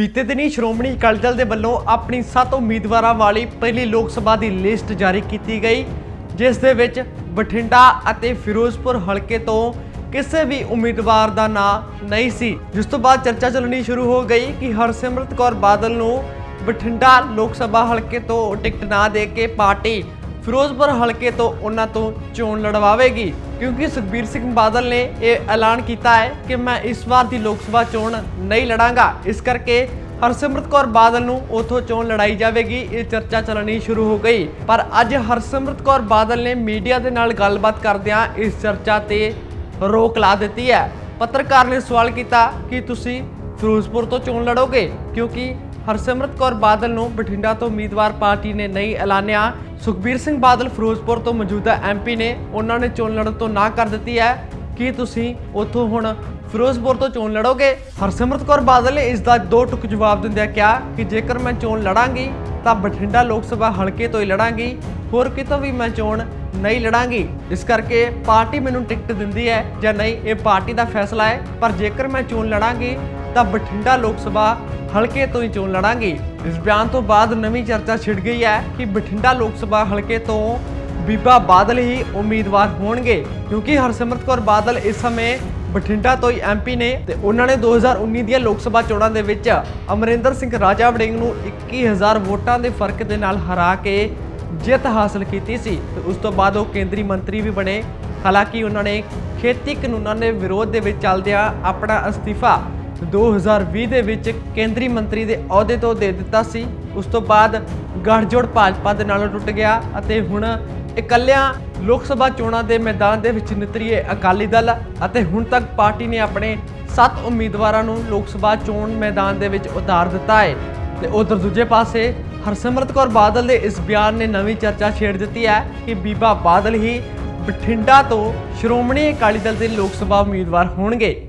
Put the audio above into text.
ਬੀਤੇ ਦਿਨੀ ਸ਼੍ਰੋਮਣੀ ਅਕਾਲੀ ਦਲ ਦੇ ਵੱਲੋਂ ਆਪਣੀ ਸੱਤ ਉਮੀਦਵਾਰਾਂ ਵਾਲੀ ਪਹਿਲੀ ਲੋਕ ਸਭਾ ਦੀ ਲਿਸਟ ਜਾਰੀ ਕੀਤੀ ਗਈ, ਜਿਸ ਦੇ ਵਿੱਚ ਬਠਿੰਡਾ ਅਤੇ ਫਿਰੋਜ਼ਪੁਰ ਹਲਕੇ ਤੋਂ ਕਿਸੇ ਵੀ ਉਮੀਦਵਾਰ ਦਾ ਨਾਂ ਨਹੀਂ ਸੀ। ਜਿਸ ਤੋਂ ਬਾਅਦ ਚਰਚਾ ਚੱਲਣੀ ਸ਼ੁਰੂ ਹੋ ਗਈ ਕਿ ਹਰਸਿਮਰਤ ਕੌਰ ਬਾਦਲ ਨੂੰ ਬਠਿੰਡਾ ਲੋਕ ਸਭਾ ਹਲਕੇ ਤੋਂ ਟਿਕਟ ਨਾ ਦੇ ਕੇ ਪਾਰਟੀ ਫਿਰੋਜ਼ਪੁਰ ਹਲਕੇ ਤੋਂ ਉਹਨਾਂ ਤੋਂ ਚੋਣ ਲੜਵਾਵੇਗੀ, ਕਿਉਂਕਿ ਸੁਖਬੀਰ ਸਿੰਘ ਬਾਦਲ ਨੇ ਇਹ ਐਲਾਨ ਕੀਤਾ ਹੈ ਕਿ ਮੈਂ ਇਸ ਵਾਰ ਦੀ ਲੋਕ ਸਭਾ ਚੋਣ ਨਹੀਂ ਲੜਾਂਗਾ। ਇਸ ਕਰਕੇ ਹਰਸਿਮਰਤ ਕੌਰ ਬਾਦਲ ਨੂੰ ਉਥੋਂ ਚੋਣ ਲੜਾਈ ਜਾਵੇਗੀ, ਇਹ ਚਰਚਾ ਚੱਲਣੀ ਸ਼ੁਰੂ ਹੋ ਗਈ। ਪਰ ਅੱਜ ਹਰਸਿਮਰਤ ਕੌਰ ਬਾਦਲ ਨੇ ਮੀਡੀਆ ਦੇ ਨਾਲ ਗੱਲਬਾਤ ਕਰਦਿਆਂ ਇਸ ਚਰਚਾ ਤੇ ਰੋਕ ਲਾ ਦਿੱਤੀ ਹੈ। ਪੱਤਰਕਾਰ ਨੇ ਸਵਾਲ ਕੀਤਾ ਕਿ ਤੁਸੀਂ ਫਿਰੋਜ਼ਪੁਰ ਤੋਂ ਚੋਣ ਲੜੋਗੇ, ਕਿਉਂਕਿ ਹਰਸਿਮਰਤ ਕੌਰ ਬਾਦਲ ਨੂੰ ਬਠਿੰਡਾ ਤੋਂ ਉਮੀਦਵਾਰ ਪਾਰਟੀ ਨੇ ਨਹੀਂ ਐਲਾਨਿਆ। ਸੁਖਬੀਰ ਸਿੰਘ ਬਾਦਲ ਫਿਰੋਜ਼ਪੁਰ ਤੋਂ ਮੌਜੂਦਾ ਐਮਪੀ ਨੇ, ਉਹਨਾਂ ਨੇ ਚੋਣ ਲੜਨ ਤੋਂ ਨਾ ਕਰ ਦਿੱਤੀ ਹੈ। ਕੀ ਤੁਸੀਂ ਉੱਥੋਂ ਹੁਣ ਫਿਰੋਜ਼ਪੁਰ ਤੋਂ ਚੋਣ ਲੜੋਗੇ? ਹਰਸਿਮਰਤ ਕੌਰ ਬਾਦਲ ਨੇ ਇਸ ਦਾ ਦੋ ਟੁਕ ਜਵਾਬ ਦਿੰਦਿਆਂ ਕਿਹਾ ਕਿ ਜੇਕਰ ਮੈਂ ਚੋਣ ਲੜਾਂਗੀ, ਤਾਂ ਬਠਿੰਡਾ ਲੋਕ ਸਭਾ ਹਲਕੇ ਤੋਂ ਹੀ ਲੜਾਂਗੀ। ਹੋਰ ਕਿਤੋਂ ਵੀ ਮੈਂ ਚੋਣ ਨਹੀਂ ਲੜਾਂਗੀ। ਇਸ ਕਰਕੇ ਪਾਰਟੀ ਮੈਨੂੰ ਟਿਕਟ ਦਿੰਦੀ ਹੈ ਜਾਂ ਨਹੀਂ, ਇਹ ਪਾਰਟੀ ਦਾ ਫੈਸਲਾ ਹੈ। ਪਰ ਜੇਕਰ ਮੈਂ ਚੋਣ ਲੜਾਂਗੀ ਤਾਂ ਬਠਿੰਡਾ ਲੋਕ ਸਭਾ ਹਲਕੇ ਤੋਂ ਹੀ ਚੋਣ ਲੜਾਂਗੇ। ਇਸ ਬਿਆਨ ਤੋਂ ਬਾਅਦ ਨਵੀਂ ਚਰਚਾ ਛਿੜ ਗਈ ਹੈ ਕਿ ਬਠਿੰਡਾ ਲੋਕ ਸਭਾ ਹਲਕੇ ਤੋਂ ਬੀਬਾ ਬਾਦਲ ਹੀ ਉਮੀਦਵਾਰ ਹੋਣਗੇ, ਕਿਉਂਕਿ ਹਰਸਿਮਰਤ ਕੌਰ ਬਾਦਲ ਇਸ ਸਮੇਂ ਬਠਿੰਡਾ ਤੋਂ ਹੀ ਐਮਪੀ ਨੇ ਤੇ ਉਹਨਾਂ ਨੇ 2019 ਦੀਆਂ ਲੋਕ ਸਭਾ ਚੋਣਾਂ ਦੇ ਵਿੱਚ ਅਮਰਿੰਦਰ ਸਿੰਘ ਰਾਜਾ ਵੜਿੰਗ ਨੂੰ 21000 ਵੋਟਾਂ ਦੇ ਫ਼ਰਕ ਦੇ ਨਾਲ ਹਰਾ ਕੇ ਜਿੱਤ ਹਾਸਲ ਕੀਤੀ ਸੀ ਤੇ ਉਸ ਤੋਂ ਬਾਅਦ ਉਹ ਕੇਂਦਰੀ ਮੰਤਰੀ ਵੀ ਬਣੇ। ਹਾਲਾਂਕਿ ਉਹਨਾਂ ਨੇ ਖੇਤੀ ਕਾਨੂੰਨਾਂ ਦੇ ਵਿਰੋਧ ਦੇ ਵਿੱਚ ਚੱਲਦਿਆਂ ਆਪਣਾ ਅਸਤੀਫਾ 2020 ਦੇ ਵਿੱਚ ਕੇਂਦਰੀ ਮੰਤਰੀ ਦੇ ਅਹੁਦੇ ਤੋਂ ਦੇ ਦਿੱਤਾ ਸੀ। ਉਸ ਤੋਂ ਬਾਅਦ ਗੱਠਜੋੜ ਭਾਜਪਾ ਦੇ ਨਾਲੋਂ ਟੁੱਟ ਗਿਆ ਅਤੇ ਹੁਣ ਇਕੱਲਿਆਂ ਲੋਕ ਸਭਾ ਚੋਣਾਂ ਦੇ ਮੈਦਾਨ ਦੇ ਵਿੱਚ ਨਿਤਰੀਏ ਅਕਾਲੀ ਦਲ ਅਤੇ ਹੁਣ ਤੱਕ ਪਾਰਟੀ ਨੇ ਆਪਣੇ 7 ਉਮੀਦਵਾਰਾਂ ਨੂੰ ਲੋਕ ਸਭਾ ਚੋਣ ਮੈਦਾਨ ਦੇ ਵਿੱਚ ਉਤਾਰ ਦਿੱਤਾ ਹੈ। ਤੇ ਉਧਰ ਦੂਜੇ ਪਾਸੇ ਹਰਸਿਮਰਤ ਕੌਰ ਬਾਦਲ ਦੇ ਇਸ ਬਿਆਨ ਨੇ ਨਵੀਂ ਚਰਚਾ ਛੇੜ ਦਿੱਤੀ ਹੈ ਕਿ ਬੀਬਾ ਬਾਦਲ ਹੀ ਬਠਿੰਡਾ ਤੋਂ ਸ਼੍ਰੋਮਣੀ ਅਕਾਲੀ ਦਲ ਦੇ ਲੋਕ ਸਭਾ ਉਮੀਦਵਾਰ ਹੋਣਗੇ।